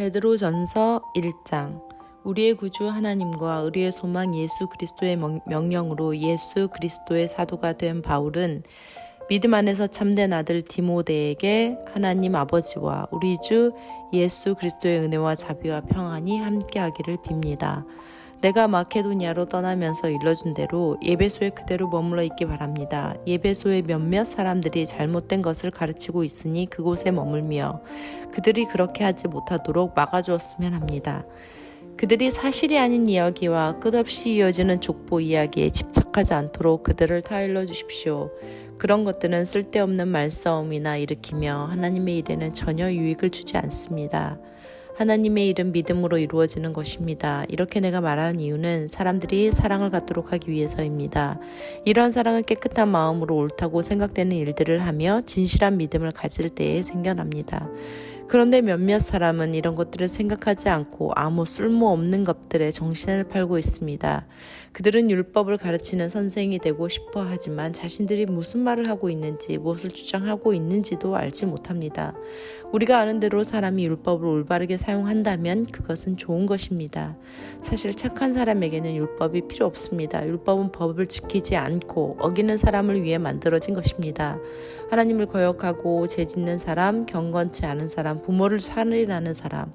베드로전서 1장 우리의 구주 하나님과 우리의 소망 예수 그리스도의 명- 명령으로 예수 그리스도의 사도가 된 바울은 믿음 안에서 참된 아들 디모데에게 하나님 아버지와 우리 주 예수 그리스도의 은혜와 자비와 평안이 함께하기를 빕니다. 내가 마케도니아로 떠나면서 일러준 대로 예배소에 그대로 머물러 있기 바랍니다. 예배소의 몇몇 사람들이 잘못된 것을 가르치고 있으니 그곳에 머물며 그들이 그렇게 하지 못하도록 막아주었으면 합니다. 그들이 사실이 아닌 이야기와 끝없이 이어지는 족보 이야기에 집착하지 않도록 그들을 타일러 주십시오. 그런 것들은 쓸데없는 말싸움이나 일으키며 하나님의 일에는 전혀 유익을 주지 않습니다. 하나님의 일은 믿음으로 이루어지는 것입니다. 이렇게 내가 말하는 이유는 사람들이 사랑을 갖도록 하기 위해서입니다. 이러한 사랑은 깨끗한 마음으로 옳다고 생각되는 일들을 하며 진실한 믿음을 가질 때에 생겨납니다. 그런데 몇몇 사람은 이런 것들을 생각하지 않고 아무 쓸모없는 것들에 정신을 팔고 있습니다. 그들은 율법을 가르치는 선생이 되고 싶어 하지만 자신들이 무슨 말을 하고 있는지 무엇을 주장하고 있는지도 알지 못합니다. 우리가 아는 대로 사람이 율법을 올바르게 사용한다면 그것은 좋은 것입니다. 사실 착한 사람에게는 율법이 필요 없습니다. 율법은 법을 지키지 않고 어기는 사람을 위해 만들어진 것입니다. 하나님을 거역하고 죄짓는 사람, 경건치 않은 사람, 부모를 살인하는 사람,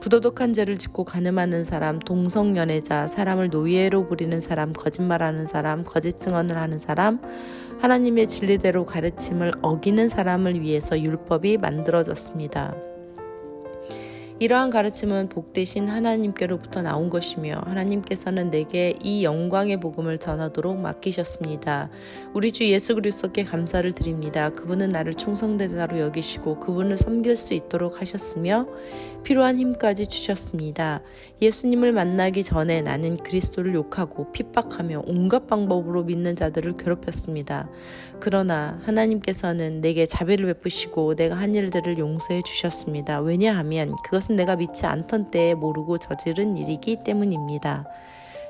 부도덕한 죄를 짓고 가늠하는 사람, 동성연애자, 사람을 노예로 부리는 사람, 거짓말하는 사람, 거짓 증언을 하는 사람, 하나님의 진리대로 가르침을 어기는 사람을 위해서 율법이 만들어졌습니다. 이러한 가르침은 복 대신 하나님께로부터 나온 것이며 하나님께서는 내게 이 영광의 복음을 전하도록 맡기셨습니다. 우리 주 예수 그리스도께 감사를 드립니다. 그분은 나를 충성대자로 여기시고 그분을 섬길 수 있도록 하셨으며 필요한 힘까지 주셨습니다. 예수님을 만나기 전에 나는 그리스도를 욕하고 핍박하며 온갖 방법으로 믿는 자들을 괴롭혔습니다. 그러나 하나님께서는 내게 자비를 베푸시고 내가 한 일들을 용서해 주셨습니다. 왜냐하면 그것은 내가 믿지 않던 때에 모르고 저지른 일이기 때문입니다.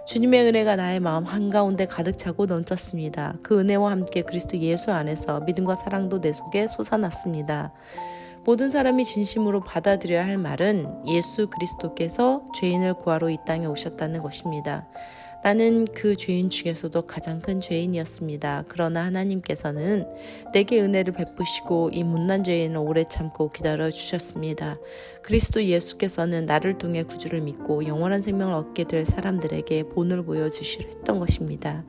주님의 은혜가 나의 마음 한가운데 가득 차고 넘쳤습니다. 그 은혜와 함께 그리스도 예수 안에서 믿음과 사랑도 내 속에 솟아났습니다. 모든 사람이 진심으로 받아들여야 할 말은 예수 그리스도께서 죄인을 구하러 이 땅에 오셨다는 것입니다. 나는 그 죄인 중에서도 가장 큰 죄인이었습니다. 그러나 하나님께서는 내게 은혜를 베푸시고 이 못난 죄인을 오래 참고 기다려 주셨습니다. 그리스도 예수께서는 나를 통해 구주를 믿고 영원한 생명을 얻게 될 사람들에게 본을 보여주시려 했던 것입니다.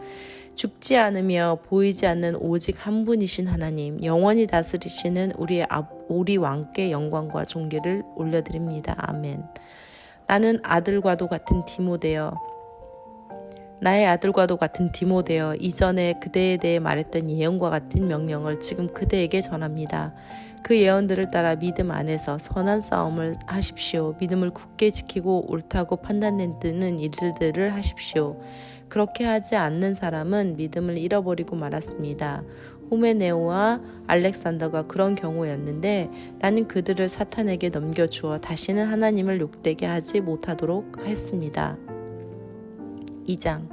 죽지 않으며 보이지 않는 오직 한 분이신 하나님, 영원히 다스리시는 우리의 아, 우리 왕께 영광과 존귀를 올려드립니다. 아멘. 나는 아들과도 같은 디모데여 나의 아들과도 같은 디모데여 이전에 그대에 대해 말했던 예언과 같은 명령을 지금 그대에게 전합니다. 그 예언들을 따라 믿음 안에서 선한 싸움을 하십시오. 믿음을 굳게 지키고 옳다고 판단되는 일들을 하십시오. 그렇게 하지 않는 사람은 믿음을 잃어버리고 말았습니다. 호메네오와 알렉산더가 그런 경우였는데 나는 그들을 사탄에게 넘겨주어 다시는 하나님을 욕되게 하지 못하도록 했습니다. 2장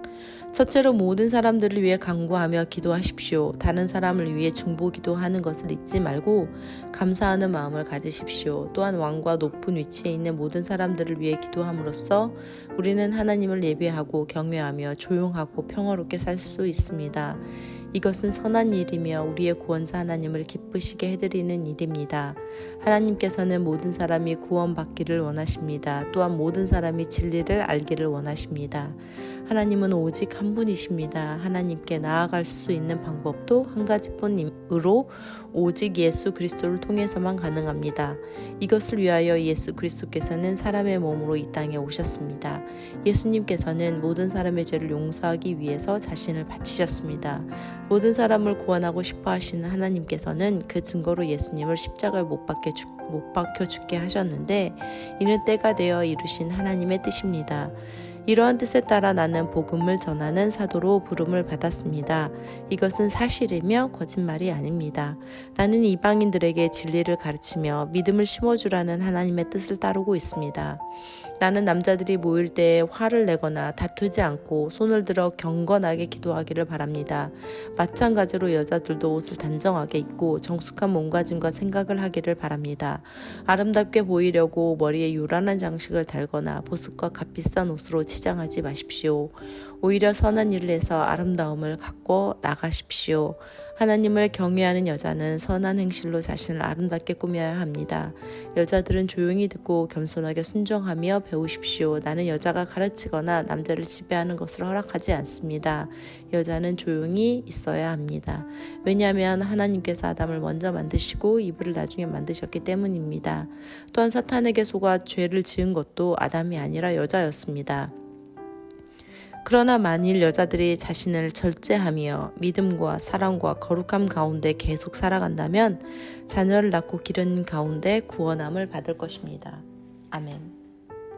첫째로 모든 사람들을 위해 간구하며 기도하십시오. 다른 사람을 위해 중보 기도 하는 것을 잊지 말고 감사하는 마음을 가지십시오. 또한 왕과 높은 위치에 있는 모든 사람들을 위해 기도함으로써 우리는 하나님을 예배하고 경외하며 조용하고 평화롭게 살 수 있습니다. 이것은 선한 일이며 우리의 구원자 하나님을 기쁘시게 해드리는 일입니다. 하나님께서는 모든 사람이 구원받기를 원하십니다. 또한 모든 사람이 진리를 알기를 원하십니다. 하나님은 오직 한 분이십니다. 하나님께 나아갈 수 있는 방법도 한 가지뿐으로 오직 예수 그리스도를 통해서만 가능합니다. 이것을 위하여 예수 그리스도께서는 사람의 몸으로 이 땅에 오셨습니다. 예수님께서는 모든 사람의 죄를 용서하기 위해서 자신을 바치셨습니다. 모든 사람을 구원하고 싶어 하시는 하나님께서는 그 증거로 예수님을 십자가에 못 박혀, 죽, 못 박혀 죽게 하셨는데 이는 때가 되어 이루신 하나님의 뜻입니다. 이러한 뜻에 따라 나는 복음을 전하는 사도로 부름을 받았습니다. 이것은 사실이며 거짓말이 아닙니다. 나는 이방인들에게 진리를 가르치며 믿음을 심어주라는 하나님의 뜻을 따르고 있습니다. 나는 남자들이 모일 때 화를 내거나 다투지 않고 손을 들어 경건하게 기도하기를 바랍니다. 마찬가지로 여자들도 옷을 단정하게 입고 정숙한 몸가짐과 생각을 하기를 바랍니다. 아름답게 보이려고 머리에 요란한 장식을 달거나 보습과 값비싼 옷으로 치장하지 마십시오. 오히려 선한 일을 해서 아름다움을 갖고 나가십시오. 하나님을 경외하는 여자는 선한 행실로 자신을 아름답게 꾸며야 합니다. 여자들은 조용히 듣고 겸손하게 순종하며 배우십시오. 나는 여자가 가르치거나 남자를 지배하는 것을 허락하지 않습니다. 여자는 조용히 있어야 합니다. 왜냐하면 하나님께서 아담을 먼저 만드시고 이브를 나중에 만드셨기 때문입니다. 또한 사탄에게 속아 죄를 지은 것도 아담이 아니라 여자였습니다. 그러나 만일 여자들이 자신을 절제하며 믿음과 사랑과 거룩함 가운데 계속 살아간다면 자녀를 낳고 기른 가운데 구원함을 받을 것입니다. 아멘.